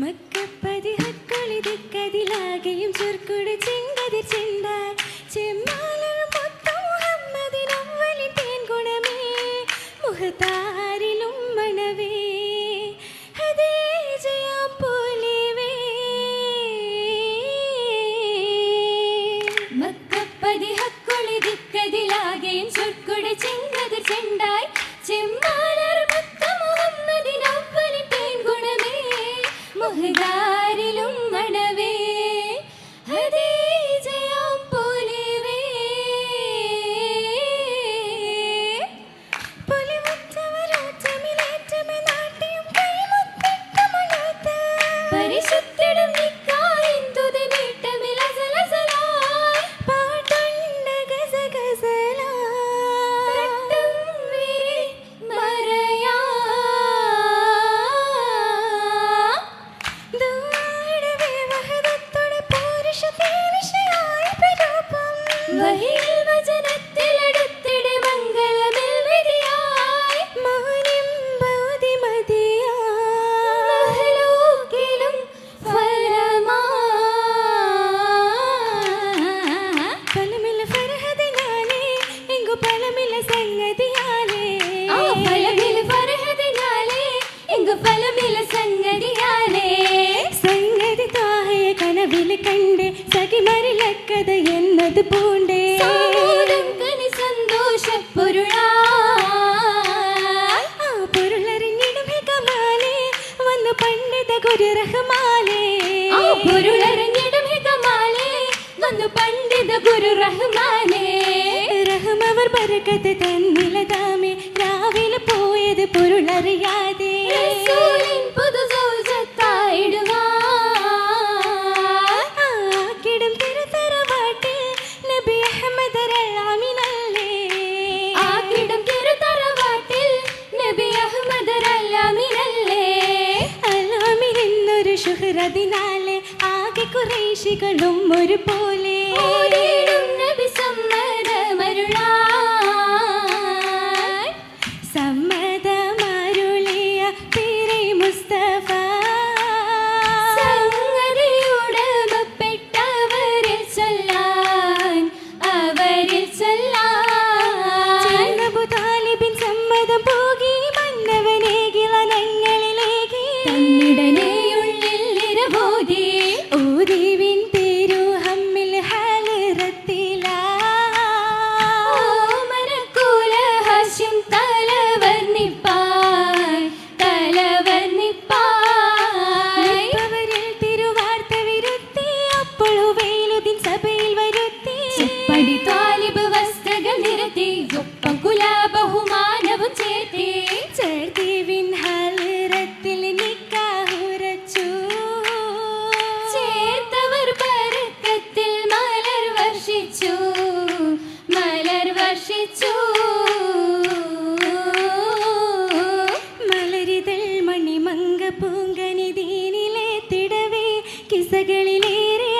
മക്കപ്പതി ഹക്കൊളിതിക്കതിലാകെയും ചൊർക്കുട് ചെങ്കതിർ ചെണ്ടാൽ ചെമ്മാലർ മൊത്തം മുഹമ്മദിനവ്വലിൻ തേൻ ഗുണമേ മുഹതാരിലും കണ്ട് കഥ എന്നത് പൂണ്ടേ. ആ പൊരുളറിഞ്ഞിടും ഹിതമാലേ, വന്നു പണ്ഡിത ഗുരു റഹ്മാലേ. പണ്ഡിത ഗുരു റഹ്മാനേ റഹ്മവർ ബർക്കത്ത് തന്നിലതാമേ ശുഹ്രതിനാലെ ആകെ കുറേശികളും ഒരുപോലെ.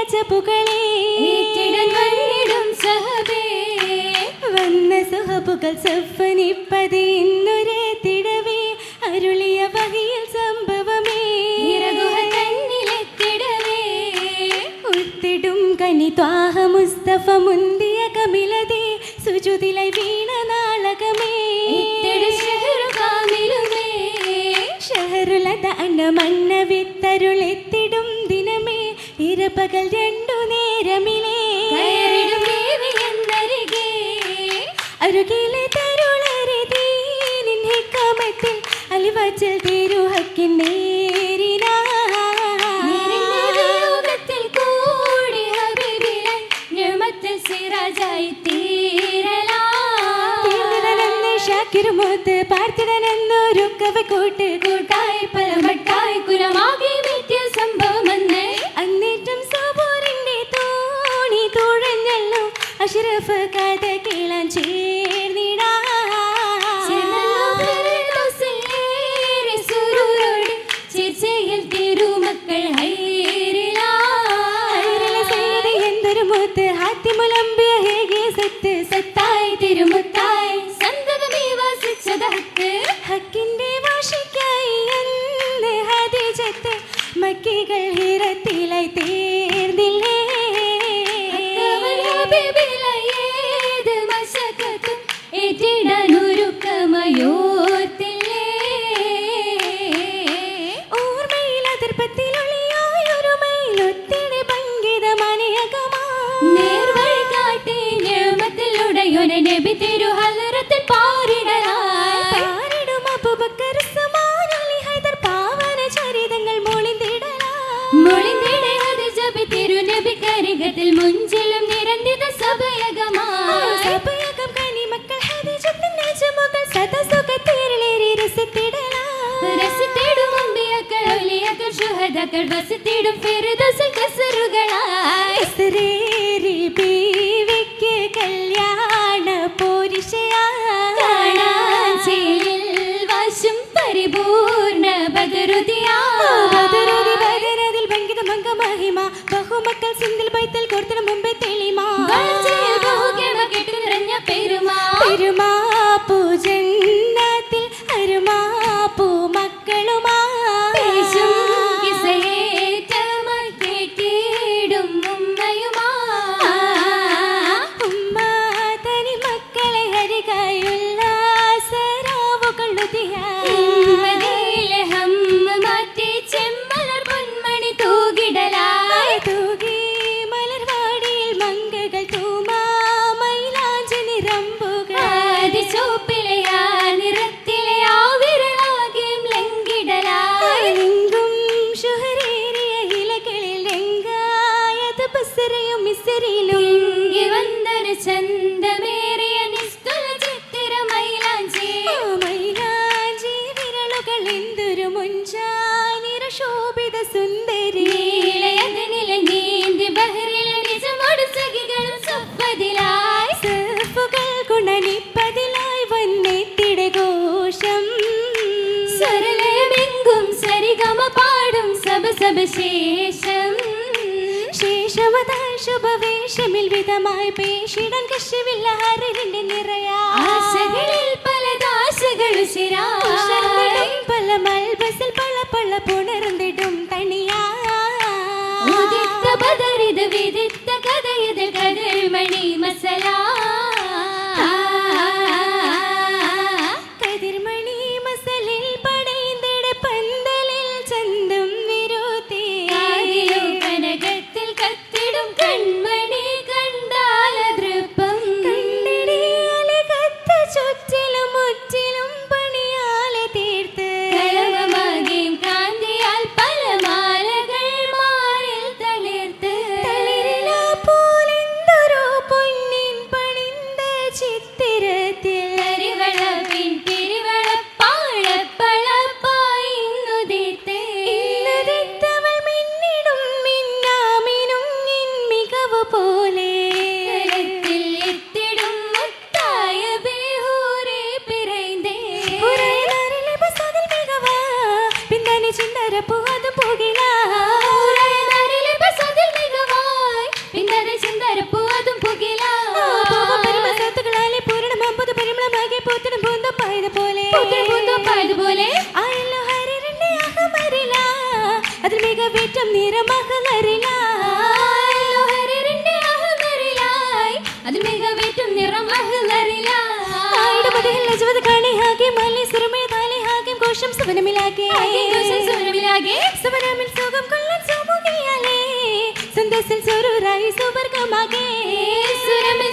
അജപുകളെ ഏറ്റിടൻ വന്നിടും സഹബേ. വന്ന സുഹബുകൾ സഫനിപ്പത് ഇന്നൊരു തിടവേ. അരുളിയ വകയിൽ സംഭവമേ. ഇറകുഹ തന്നിലെത്തിടവേ ഉത്തിടും കനി ത്വാഹ മുസ്തഫ മുന്തിയ കമിലതേ. സുജുതിലായി വീണ നാളകമേ. ഷഹറുലത അന്ന വിത്തരുളെത്തിടും ദിനമേ ഇരപകൽ രണ്ടു നേരമിലേ. അരുകിലെ തരുളരുതീ നിന്നെ ഹിക്കമത്തിൽ അലിവച്ചൽ തിരു ഹക്കിൻ അഷ്റഫ് കഥ കേളാൻ ചേർന്നിടാ. തിരുമക്കൾ എന്തൊരു മൂത്ത് ഹാത്തിമുലമ്പിയ ഹേഗെ സത്ത്. கதிரத்தில் முஞ்சிலும் நிரந்தித சபயகமா சபயகம் கனி மக்கள் ஹதிஜத்தின் நெஞ்சமுகள் சத சுகத்தீரிலேறி ரசித்திடலாம். ரசித்திடும் அம்பியக்கள் ஒலியக்கள் சுகதக்கள் வசித்திடும் பெருதசல் கசருகளா கசரே your mom. ശേഷം ശേഷവതാ ശുഭവേഷമിൽ വിധമായി പേശിടൻ കശുവില്ല ഹരലിന്റെ നിറയാ പല ദാസകൾ ശിരാ. കനകവേറ്റം നിറമകളറിലായി അത് മികവേറ്റം നിറമകളറിലായി കാണി ഹാകെ മാലി സുരമേ താലി ഹാകെ കോശം സുവനമിലാകെ സുവനമിലാകെ. സുവനമിൽ സുഖം കൊള്ളൻ സുമുകിയാലേ സന്ദേശം സുരൂരായി സുവർഗമാകെ സുരമിൽ